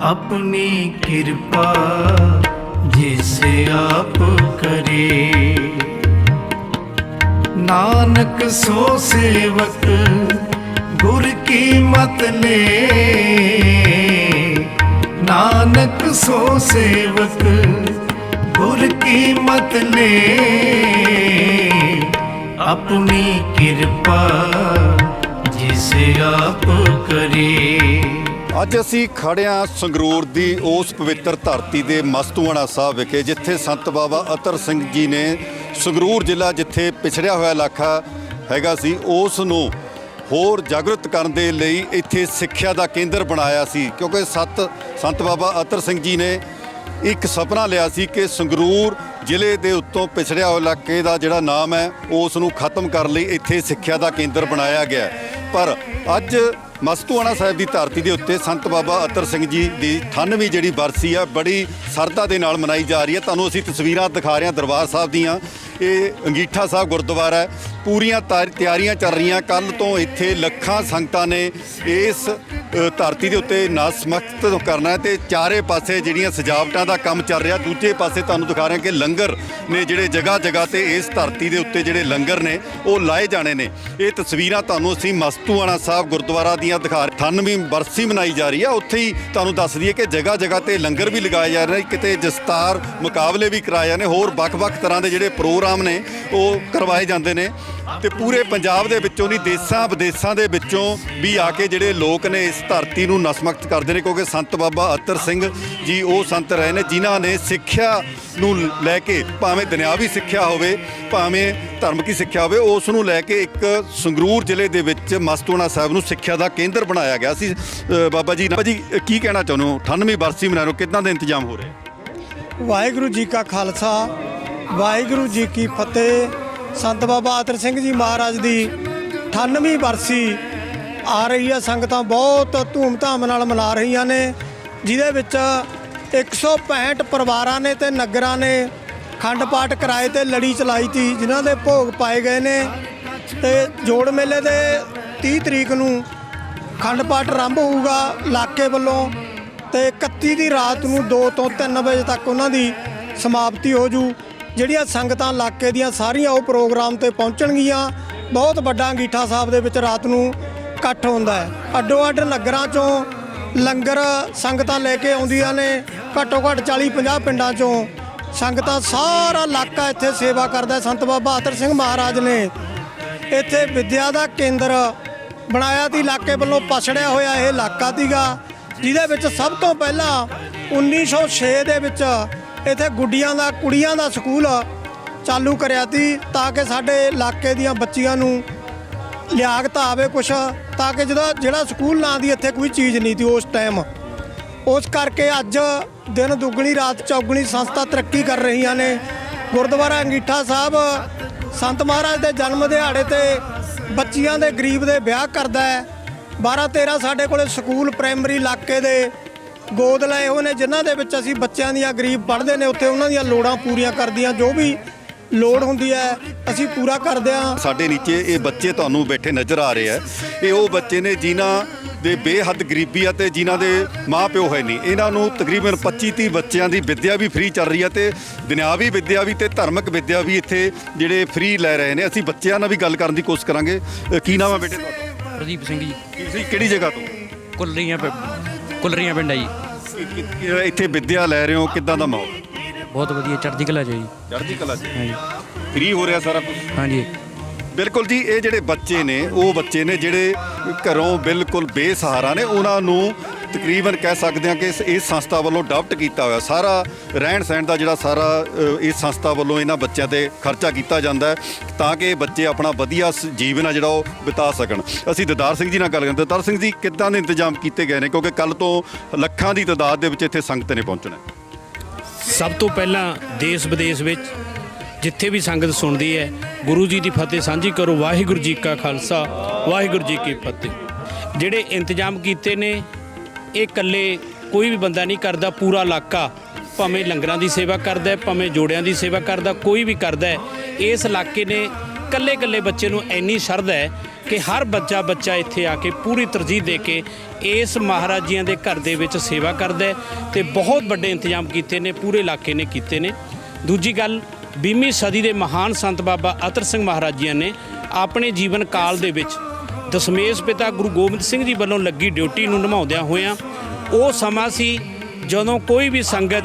अपनी कृपा जिसे आप करे नानक सो सेवक गुर की मत ले नानक सो सेवक गुर की मत ले अपनी कृपा जिसे आप करे ਅੱਜ ਅਸੀਂ ਖੜਿਆਂ ਸੰਗਰੂਰ ਦੀ ਉਸ ਪਵਿੱਤਰ ਧਰਤੀ ਦੇ ਮਸਤੂਆਣਾ ਸਾਹਿਬ ਵਿਖੇ, ਜਿੱਥੇ ਸੰਤ ਬਾਬਾ ਅਤਰ ਸਿੰਘ ਜੀ ਨੇ ਸੰਗਰੂਰ ਜ਼ਿਲ੍ਹਾ ਜਿੱਥੇ ਪਿਛੜਿਆ ਹੋਇਆ ਇਲਾਕਾ ਹੈਗਾ ਸੀ, ਉਸ ਨੂੰ ਹੋਰ ਜਾਗਰੂਕ ਕਰਨ ਦੇ ਲਈ ਇੱਥੇ ਸਿੱਖਿਆ ਦਾ ਕੇਂਦਰ ਬਣਾਇਆ ਸੀ। ਕਿਉਂਕਿ ਸਤ, ਸੰਤ ਬਾਬਾ ਅਤਰ ਸਿੰਘ ਜੀ ਨੇ ਇੱਕ ਸੁਪਨਾ ਲਿਆ ਸੀ ਕਿ ਸੰਗਰੂਰ ਜ਼ਿਲ੍ਹੇ ਦੇ ਉੱਤੋਂ ਪਿਛੜਿਆ ਹੋਇਆ ਇਲਾਕੇ ਦਾ ਜਿਹੜਾ ਨਾਮ ਹੈ, ਉਸ ਨੂੰ ਖਤਮ ਕਰਨ ਲਈ ਇੱਥੇ ਸਿੱਖਿਆ ਦਾ ਕੇਂਦਰ ਬਣਾਇਆ ਗਿਆ। ਪਰ ਅੱਜ ਮਸਤੂਆਣਾ ਸਾਹਿਬ ਦੀ ਧਰਤੀ ਦੇ ਉੱਤੇ ਸੰਤ ਬਾਬਾ ਅਤਰ ਸਿੰਘ ਜੀ ਦੀ 98ਵੀਂ ਜਿਹੜੀ ਬਰਸੀ ਆ, ਬੜੀ ਸਰਦਾ ਦੇ ਨਾਲ ਮਨਾਈ ਜਾ ਰਹੀ ਹੈ। ਤੁਹਾਨੂੰ ਅਸੀਂ ਤਸਵੀਰਾਂ ਦਿਖਾ ਰਹੇ ਹਾਂ ਦਰਬਾਰ ਸਾਹਿਬ ਦੀਆਂ। ਇਹ ਅੰਗੀਠਾ ਸਾਹਿਬ ਗੁਰਦੁਆਰਾ ਹੈ। ਪੂਰੀਆਂ ਤਾਰ- ਤਿਆਰੀਆਂ ਚੱਲ ਰਹੀਆਂ। ਕੱਲ ਤੋਂ ਇੱਥੇ ਲੱਖਾਂ ਸੰਗਤਾਂ ਨੇ ਇਸ ਧਰਤੀ ਦੇ ਉੱਤੇ ਨਸਮਸਤ ਕਰਨਾ ਹੈ ਤੇ ਚਾਰੇ ਪਾਸੇ ਜਿਹੜੀਆਂ ਸਜਾਵਟਾਂ ਦਾ ਕੰਮ ਚੱਲ ਰਿਹਾ। ਦੂਜੇ ਪਾਸੇ ਤੁਹਾਨੂੰ ਦਿਖਾ ਰਹੇ ਕਿ ਲੰਗਰ ਨੇ ਜਿਹੜੇ ਜਗ੍ਹਾ ਜਗ੍ਹਾ ਤੇ ਇਸ ਧਰਤੀ ਦੇ ਉੱਤੇ ਜਿਹੜੇ ਲੰਗਰ ਨੇ, ਉਹ ਲਾਏ ਜਾਣੇ ਨੇ। ਇਹ ਤਸਵੀਰਾਂ ਤੁਹਾਨੂੰ ਅਸੀਂ ਮਸਤੂਆਣਾ ਸਾਹਿਬ ਗੁਰਦੁਆਰਾ ਦੀਆਂ ਦਿਖਾ 98ਵੀਂ ਬਰਸੀ ਮਨਾਈ ਜਾ ਰਹੀ ਹੈ। ਉੱਥੇ ਹੀ ਤੁਹਾਨੂੰ ਦੱਸ ਦਈਏ ਕਿ ਜਗ੍ਹਾ ਜਗ੍ਹਾ ਤੇ ਲੰਗਰ ਵੀ ਲਗਾਏ ਜਾ ਰਹੇ ਨੇ। ਕਿਤੇ ਜਸਤਾਰ ਮੁਕਾਬਲੇ ਵੀ ਕਰਾਏ ਨੇ। ਹੋਰ ਵੱਖ-ਵੱਖ ਤਰ੍ਹਾਂ ਦੇ ਜਿਹੜੇ ਪ੍ਰੋਗਰਾਮ ਨੇ, ਉਹ ਕਰਵਾਏ ਜਾਂਦੇ ਨੇ। ਤੇ ਪੂਰੇ ਪੰਜਾਬ ਦੇ ਵਿੱਚੋਂ ਨਹੀਂ, ਦੇਸਾਂ ਵਿਦੇਸਾਂ ਦੇ ਵਿੱਚੋਂ ਵੀ ਆ ਕੇ ਜਿਹੜੇ ਲੋਕ ਨੇ ਇਸ ਧਰਤੀ ਨੂੰ ਨਸਮਕਤ ਕਰਦੇ ਨੇ, ਕਿਉਂਕਿ ਸੰਤ ਬਾਬਾ ਅਤਰ ਸਿੰਘ ਜੀ ਉਹ ਸੰਤ ਰਹੇ ਨੇ, ਜਿਨ੍ਹਾਂ ਨੇ ਸਿੱਖਿਆ ਨੂੰ ਲੈ ਕੇ ਭਾਵੇਂ ਦੁਨਿਆਵੀ ਸਿੱਖਿਆ ਹੋਵੇ, ਭਾਵੇਂ ਧਾਰਮਿਕ ਸਿੱਖਿਆ ਹੋਵੇ, ਉਸ ਨੂੰ ਲੈ ਕੇ ਇੱਕ ਸੰਗਰੂਰ ਜ਼ਿਲ੍ਹੇ ਦੇ ਵਿੱਚ ਮਸਤੂਣਾ ਸਾਹਿਬ ਨੂੰ ਸਿੱਖਿਆ ਦਾ ਕੇਂਦਰ ਬਣਾਇਆ ਗਿਆ ਸੀ। ਬਾਬਾ ਜੀ ਬਾਬਾ ਜੀ ਕੀ ਕਹਿਣਾ ਚਾਹੁੰਦੇ ਹੋ? 98ਵੀਂ ਬਰਸੀ ਮਨਾ ਰਹੇ ਹੋ ਕਿੱਦਾਂ ਦੇ ਇੰਤਜ਼ਾਮ ਹੋ ਰਹੇ ਵਾਹਿਗੁਰੂ ਜੀ ਕਾ ਖਾਲਸਾ, ਵਾਹਿਗੁਰੂ ਜੀ ਕੀ ਫਤਿਹ। ਸੰਤ ਬਾਬਾ ਆਤਰ ਸਿੰਘ ਜੀ ਮਹਾਰਾਜ ਦੀ 98ਵੀਂ ਬਰਸੀ ਆ ਰਹੀ ਹੈ ਸੰਗਤਾਂ ਬਹੁਤ ਧੂਮ-ਧਾਮ ਨਾਲ ਮਨਾ ਰਹੀਆਂ ਨੇ, ਜਿਹਦੇ ਵਿੱਚ 165 ਪਰਿਵਾਰਾਂ ਨੇ ਤੇ ਨਗਰਾਂ ਨੇ ਖੰਡ ਪਾਠ ਕਰਾਏ ਤੇ ਲੜੀ ਚਲਾਈ ਤੀ, ਜਿਨ੍ਹਾਂ ਦੇ ਭੋਗ ਪਾਏ ਗਏ ਨੇ। ਤੇ ਜੋੜ ਮੇਲੇ ਦੇ 30 ਤਰੀਕ ਨੂੰ ਖੰਡ ਪਾਠ ਆਰੰਭ ਹੋਊਗਾ ਇਲਾਕੇ ਵੱਲੋਂ ਤੇ 31 ਦੀ ਰਾਤ ਨੂੰ 2 ਤੋਂ 3 ਵਜੇ ਤੱਕ ਉਹਨਾਂ ਦੀ ਸਮਾਪਤੀ ਹੋ ਜੂ। ਜਿਹੜੀਆਂ ਸੰਗਤਾਂ ਇਲਾਕੇ ਦੀਆਂ ਸਾਰੀਆਂ ਉਹ ਪ੍ਰੋਗਰਾਮ ਤੇ ਪਹੁੰਚਣਗੀਆਂ। ਬਹੁਤ ਵੱਡਾ ਅੰਗੀਠਾ ਸਾਹਿਬ ਦੇ ਵਿੱਚ ਰਾਤ ਨੂੰ ਇਕੱਠ ਹੁੰਦਾ ਹੈ। ਅੱਡੋ ਅੱਡ ਨਗਰਾਂ ਚੋਂ ਲੰਗਰ ਸੰਗਤਾਂ ਲੈ ਕੇ ਆਉਂਦੀਆਂ ਨੇ। ਘੱਟੋ ਘੱਟ 40 50 ਪਿੰਡਾਂ ਚੋਂ ਸੰਗਤਾਂ ਸਾਰਾ ਇਲਾਕਾ ਇੱਥੇ ਸੇਵਾ ਕਰਦਾ ਸੰਤ ਬਾਬਾ ਆਤਰ ਸਿੰਘ ਮਹਾਰਾਜ ਨੇ ਇੱਥੇ ਵਿਦਿਆ ਦਾ ਕੇਂਦਰ ਬਣਾਇਆ ਤੀ ਇਲਾਕੇ ਵੱਲੋਂ ਪਛੜਿਆ ਹੋਇਆ ਇਹ ਇਲਾਕਾ ਸੀਗਾ ਜਿਹਦੇ ਵਿੱਚ ਸਭ ਤੋਂ ਪਹਿਲਾਂ 1906 ਦੇ ਵਿੱਚ ਇੱਥੇ ਗੁੱਡੀਆਂ ਦਾ, ਕੁੜੀਆਂ ਦਾ ਸਕੂਲ ਚਾਲੂ ਕਰਿਆ ਤੀ ਤਾਂ ਕਿ ਸਾਡੇ ਇਲਾਕੇ ਦੀਆਂ ਬੱਚੀਆਂ ਨੂੰ ਲਿਆਕਤ ਆਵੇ ਕੁਛ, ਤਾਂ ਕਿ ਜਦੋਂ ਜਿਹੜਾ ਸਕੂਲ ਨਾਂ ਦੀ ਇੱਥੇ ਕੋਈ ਚੀਜ਼ ਨਹੀਂ ਤੀ ਉਸ ਟਾਈਮ। ਉਸ ਕਰਕੇ ਅੱਜ ਦਿਨ ਦੁੱਗਣੀ, ਰਾਤ ਚੌਗਣੀ ਸੰਸਥਾ ਤਰੱਕੀ ਕਰ ਰਹੀਆਂ ਨੇ। ਗੁਰਦੁਆਰਾ ਅੰਗੀਠਾ ਸਾਹਿਬ, ਸੰਤ ਮਹਾਰਾਜ ਦੇ ਜਨਮ ਦਿਹਾੜੇ ਤੇ ਬੱਚੀਆਂ ਦੇ ਗਰੀਬ ਦੇ ਵਿਆਹ ਕਰਦਾ ਹੈ। 12 13 ਸਾਡੇ ਕੋਲੇ ਸਕੂਲ, ਪ੍ਰਾਇਮਰੀ ਇਲਾਕੇ ਦੇ ਗੋਦ ਲਏ ਹੋਏ ਨੇ ਜਿਨ੍ਹਾਂ ਦੇ ਵਿੱਚ ਅਸੀਂ ਬੱਚਿਆਂ ਦੀਆਂ ਗਰੀਬ ਪੜ੍ਹਦੇ ਨੇ ਉੱਥੇ ਉਹਨਾਂ ਦੀਆਂ ਲੋੜਾਂ ਪੂਰੀਆਂ ਕਰਦੀਆਂ ਜੋ ਵੀ ਲੋੜ ਹੁੰਦੀ ਹੈ ਅਸੀਂ ਪੂਰਾ ਕਰਦੇ ਹਾਂ। ਸਾਡੇ ਨੀਚੇ ਇਹ ਬੱਚੇ ਤੁਹਾਨੂੰ ਬੈਠੇ ਨਜ਼ਰ ਆ ਰਹੇ ਆ ਇਹ ਉਹ ਬੱਚੇ ਨੇ ਜਿਨ੍ਹਾਂ ਦੇ ਬੇਹੱਦ ਗਰੀਬੀ ਆ ਤੇ ਜਿਨ੍ਹਾਂ ਦੇ ਮਾਪਿਓ ਹੈ ਨਹੀਂ। ਇਹਨਾਂ ਨੂੰ ਤਕਰੀਬਨ 25 30 ਬੱਚਿਆਂ ਦੀ ਵਿੱਦਿਆ ਵੀ ਫ੍ਰੀ ਚੱਲ ਰਹੀ ਆ ਤੇ ਦੁਨਿਆਵੀ ਵਿੱਦਿਆ ਵੀ ਤੇ ਧਾਰਮਿਕ ਵਿੱਦਿਆ ਵੀ ਇੱਥੇ ਜਿਹੜੇ ਫ੍ਰੀ ਲੈ ਰਹੇ ਨੇ। ਅਸੀਂ ਬੱਚਿਆਂ ਨਾਲ ਵੀ ਗੱਲ ਕਰਨ ਦੀ ਕੋਸ਼ਿਸ਼ ਕਰਾਂਗੇ। ਕੀ ਨਾਮ ਹੈ ਬੇਟੇ ਤੁਹਾਡਾ? ਪ੍ਰਦੀਪ ਸਿੰਘ ਜੀ। ਤੁਸੀਂ ਕਿਹੜੀ ਜਗ੍ਹਾ ਤੋਂ? ਕੁਲਰੀਆਂ ਪਿੰ- ਕੁਲਰੀਆਂ ਪਿੰਡ ਆ ਜੀ। ਕੀ- ਕੀ- ਇੱਥੇ ਵਿੱਦਿਆ ਲੈ ਰਹੇ ਹੋ ਕਿੱਦਾਂ ਦਾ ਮਾਹੌਲ? ਬਹੁਤ ਵਧੀਆ ਚੜ੍ਹਦੀ ਕਲਾ 'ਚ ਜੀ। ਚੜ੍ਹਦੀ ਕਲਾ ਚ ਹਾਂਜੀ। ਫ੍ਰੀ ਹੋ ਰਿਹਾ ਸਾਰਾ ਕੁਝ? ਹਾਂਜੀ। ਬਿਲਕੁਲ ਜੀ ਇਹ ਜਿਹੜੇ ਬੱਚੇ ਨੇ ਉਹ ਬੱਚੇ ਨੇ ਜਿਹੜੇ ਘਰੋਂ ਬਿਲਕੁਲ ਬੇਸਹਾਰਾ ਨੇ ਉਹਨਾਂ ਨੂੰ ਤਕਰੀਬਨ ਕਹਿ ਸਕਦੇ ਹਾਂ ਕਿ ਇਸ- ਇਸ ਸੰਸਥਾ ਵੱਲੋਂ ਡਾਪਟ ਕੀਤਾ ਹੋਇਆ। ਸਾਰਾ ਰਹਿਣ ਸਹਿਣ ਦਾ ਜਿਹੜਾ ਸਾਰਾ ਅ, ਇਸ ਸੰਸਥਾ ਵੱਲੋਂ ਇਹਨਾਂ ਬੱਚਿਆਂ ਤੇ ਖਰਚਾ ਕੀਤਾ ਜਾਂਦਾ ਹੈ ਤਾਂ ਕਿ ਇਹ ਬੱਚੇ ਆਪਣਾ ਵਧੀਆ ਸ- ਜੀਵਨ ਆ ਜਿਹੜਾ ਉਹ ਬਿਤਾ ਸਕਣ। ਅਸੀਂ ਦਦਾਰ ਸਿੰਘ ਜੀ ਨਾਲ ਗੱਲ ਕਰਦੇ ਦਦਾਰ ਸਿੰਘ ਜੀ ਕਿੱਦਾਂ ਦੇ ਇੰਤਜ਼ਾਮ ਕੀਤੇ ਗਏ ਨੇ? ਕਿਉਂਕਿ ਕੱਲ ਤੋਂ ਲੱਖਾਂ ਦੀ ਤਾਦਾਦ ਦੇ ਵਿੱਚ ਇੱਥੇ ਸੰਗਤ ਨੇ ਪਹੁੰਚਣਾ ਹੈ। ਸਭ ਤੋਂ ਪਹਿਲਾਂ ਦੇਸ਼ ਵਿਦੇਸ਼ ਵਿੱਚ ਜਿੱਥੇ ਵੀ ਸੰਗਤ ਸੁਣਦੀ ਹੈ ਗੁਰੂ ਜੀ ਦੀ ਫਤਿਹ ਸਾਂਝੀ ਕਰੋ। ਵਾਹਿਗੁਰੂ ਜੀ ਕਾ ਖਾਲਸਾ ਵਾਹਿਗੁਰੂ ਜੀ ਕੀ ਫਤਿਹ। ਜਿਹੜੇ ਇੰਤਜ਼ਾਮ ਕੀਤੇ ਨੇ ਇਹ ਇਕੱਲੇ ਕੋਈ ਵੀ ਬੰਦਾ ਨਹੀਂ ਕਰਦਾ, ਪੂਰਾ ਇਲਾਕਾ ਭਾਵੇਂ ਲੰਗਰਾਂ ਦੀ ਸੇਵਾ ਕਰਦਾ ਭਾਵੇਂ ਜੋੜਿਆਂ ਦੀ ਸੇਵਾ ਕਰਦਾ, ਕੋਈ ਵੀ ਕਰਦਾ ਇਸ ਇਲਾਕੇ ਨੇ ਇਕੱਲੇ ਇਕੱਲੇ ਬੱਚੇ ਨੂੰ ਇੰਨੀ ਸ਼ਰਧਾ ਹੈ ਕਿ ਹਰ ਬੱਚਾ ਬੱਚਾ ਇੱਥੇ ਆ ਕੇ ਪੂਰੀ ਤਰਜੀਹ ਦੇ ਕੇ ਇਸ ਮਹਾਰਾਜ ਜੀਆਂ ਦੇ ਘਰ ਦੇ ਵਿੱਚ ਸੇਵਾ ਕਰਦਾ ਹੈ ਤੇ ਬਹੁਤ ਵੱਡੇ ਇੰਤਜ਼ਾਮ ਕੀਤੇ ਨੇ, ਪੂਰੇ ਇਲਾਕੇ ਨੇ ਕੀਤੇ ਨੇ। ਦੂਜੀ ਗੱਲ 20ਵੀਂ ਸਦੀ ਦੇ ਮਹਾਨ ਸੰਤ ਬਾਬਾ ਅਤਰ ਸਿੰਘ ਮਹਾਰਾਜ ਜੀਆਂ ਨੇ ਆਪਣੇ ਜੀਵਨ ਕਾਲ ਦੇ ਵਿੱਚ ਦਸ਼ਮੇਸ਼ ਪਿਤਾ ਗੁਰੂ ਗੋਬਿੰਦ ਸਿੰਘ ਜੀ ਵੱਲੋਂ ਲੱਗੀ ਡਿਊਟੀ ਨੂੰ ਨਿਭਾਉਂਦਿਆਂ ਹੋਇਆਂ ਉਹ ਸਮਾਂ ਸੀ ਜਦੋਂ ਕੋਈ ਵੀ ਸੰਗਤ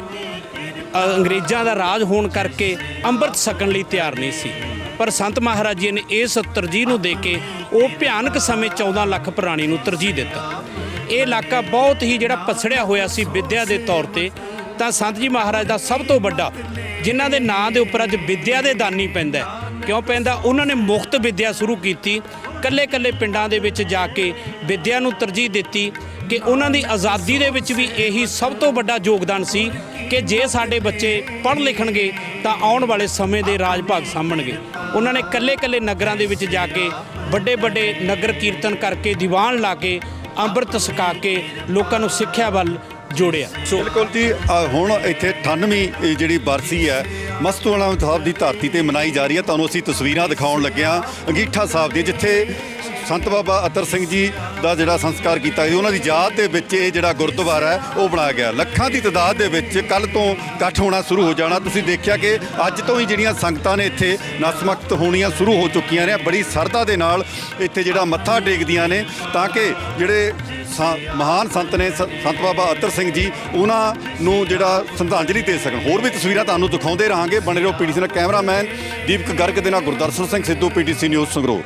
ਅੰਗਰੇਜ਼ਾਂ ਦਾ ਰਾਜ ਹੋਣ ਕਰਕੇ ਅੰਮ੍ਰਿਤ ਛਕਣ ਲਈ ਤਿਆਰ ਨਹੀਂ ਸੀ। ਪਰ ਸੰਤ ਮਹਾਰਾਜ ਜੀ ਨੇ ਇਸ ਤਰਜੀਹ ਨੂੰ ਦੇ ਕੇ ਉਹ ਭਿਆਨਕ ਸਮੇਂ 14 ਲੱਖ ਪ੍ਰਾਣੀ ਨੂੰ ਤਰਜੀਹ ਦਿੱਤਾ। ਇਹ ਇਲਾਕਾ ਬਹੁਤ ਹੀ ਜਿਹੜਾ ਪਸੜਿਆ ਹੋਇਆ ਸੀ ਵਿੱਦਿਆ ਦੇ ਤੌਰ ਤੇ, ਤਾਂ ਸੰਤ ਜੀ ਮਹਾਰਾਜ ਦਾ ਸਭ ਤੋਂ ਵੱਡਾ, ਜਿਨ੍ਹਾਂ ਦੇ ਨਾਂ ਦੇ ਉੱਪਰ ਅੱਜ ਵਿੱਦਿਆ ਦੇ ਦਾਨੀ ਪੈਂਦਾ ਕਿਉਂ ਪੈਂਦਾ? ਉਹਨਾਂ ਨੇ ਮੁਫਤ ਵਿੱਦਿਆ ਸ਼ੁਰੂ ਕੀਤੀ ਕੱਲੇ ਕੱਲੇ ਪਿੰਡਾਂ ਦੇ ਵਿੱਚ ਜਾ ਕੇ ਵਿੱਦਿਆ ਨੂੰ ਤਰਜੀਹ ਦਿੱਤੀ ਕਿ ਉਹਨਾਂ ਦੀ ਆਜ਼ਾਦੀ ਦੇ ਵਿੱਚ ਵੀ ਇਹੀ ਸਭ ਤੋਂ ਵੱਡਾ ਯੋਗਦਾਨ ਸੀ ਕਿ ਜੇ ਸਾਡੇ ਬੱਚੇ ਪੜ੍ਹ ਲਿਖਣਗੇ ਤਾਂ ਆਉਣ ਵਾਲੇ ਸਮੇਂ ਦੇ ਰਾਜ ਭਾਗ ਸਾਂਭਣਗੇ। ਉਹਨਾਂ ਨੇ ਕੱਲੇ ਕੱਲੇ ਨਗਰਾਂ ਦੇ ਵਿੱਚ ਜਾ ਕੇ ਵੱਡੇ ਵੱਡੇ ਨਗਰ ਕੀਰਤਨ ਕਰਕੇ ਦੀਵਾਨ ਲਾ ਕੇ ਅੰਮ੍ਰਿਤ ਛਕਾ ਕੇ ਲੋਕਾਂ ਨੂੰ ਸਿੱਖਿਆ ਵੱਲ ਜੋੜਿਆ। ਸੋ ਬਿਲਕੁਲ ਜੀ ਹੁਣ ਇੱਥੇ 98ਵੀਂ ਇਹ ਜਿਹੜੀ ਬਰਸੀ ਹੈ ਮਸਤੂਆਣਾ ਸਾਹਿਬ ਦੀ ਧਰਤੀ ਤੇ ਮਨਾਈ ਜਾ ਰਹੀ ਹੈ। ਤੁਹਾਨੂੰ ਅਸੀਂ ਤਸਵੀਰਾਂ ਦਿਖਾਉਣ ਲੱਗੇ ਹਾਂ ਅੰਗੀਠਾ ਸਾਹਿਬ ਦੀ ਜਿੱਥੇ ਸੰਤ ਬਾਬਾ ਅਤਰ ਸਿੰਘ ਜੀ ਦਾ ਜਿਹੜਾ ਸੰਸਕਾਰ ਕੀਤਾ ਗਿਆ ਉਹਨਾਂ ਦੀ ਯਾਦ ਦੇ ਵਿੱਚ ਇਹ ਜਿਹੜਾ ਗੁਰਦੁਆਰਾ ਹੈ, ਉਹ ਬਣਾਇਆ ਗਿਆ। ਲੱਖਾਂ ਦੀ ਤਾਦਾਦ ਦੇ ਵਿੱਚ ਕੱਲ ਤੋਂ ਇਕੱਠ ਹੋਣਾ ਸ਼ੁਰੂ ਹੋ ਜਾਣਾ। ਤੁਸੀਂ ਦੇਖਿਆ ਕਿ ਅੱਜ ਤੋਂ ਹੀ ਜਿਹੜੀਆਂ ਸੰਗਤਾਂ ਨੇ ਇੱਥੇ ਨਸਮਕਤ ਹੋਣੀਆਂ ਸ਼ੁਰੂ ਹੋ ਚੁੱਕੀਆਂ ਨੇ। ਬੜੀ ਸਰਦਾ ਦੇ ਨਾਲ ਇੱਥੇ ਜਿਹੜਾ ਮੱਥਾ ਟੇਕਦੀਆਂ ਨੇ, ਤਾਂ ਕਿ ਜਿਹੜੇ ਸੰ- ਮਹਾਨ ਸੰਤ ਨੇ ਸ- ਸੰਤ ਬਾਬਾ ਅਤਰ ਸਿੰਘ ਜੀ, ਉਹਨਾਂ ਨੂੰ ਜਿਹੜਾ ਸ਼ਰਧਾਂਜਲੀ ਦੇ ਸਕਣ। ਹੋਰ ਵੀ ਤਸਵੀਰਾਂ ਤੁਹਾਨੂੰ ਦਿਖਾਉਂਦੇ ਰਹਾਂਗੇ। ਬਣੇ ਰਹੋ ਪੀਡੀਸੀ ਨਾਲ ਕੈਮਰਾਮੈਨ ਦੀਪਕ ਗਰਗ ਦੇ ਨਾਲ ਗੁਰਦਰਸ਼ਨ ਸਿੰਘ ਸਿੱਧੂ, ਪੀਟੀਸੀ ਨਿਊਜ਼ ਸੰਗਰੂਰ।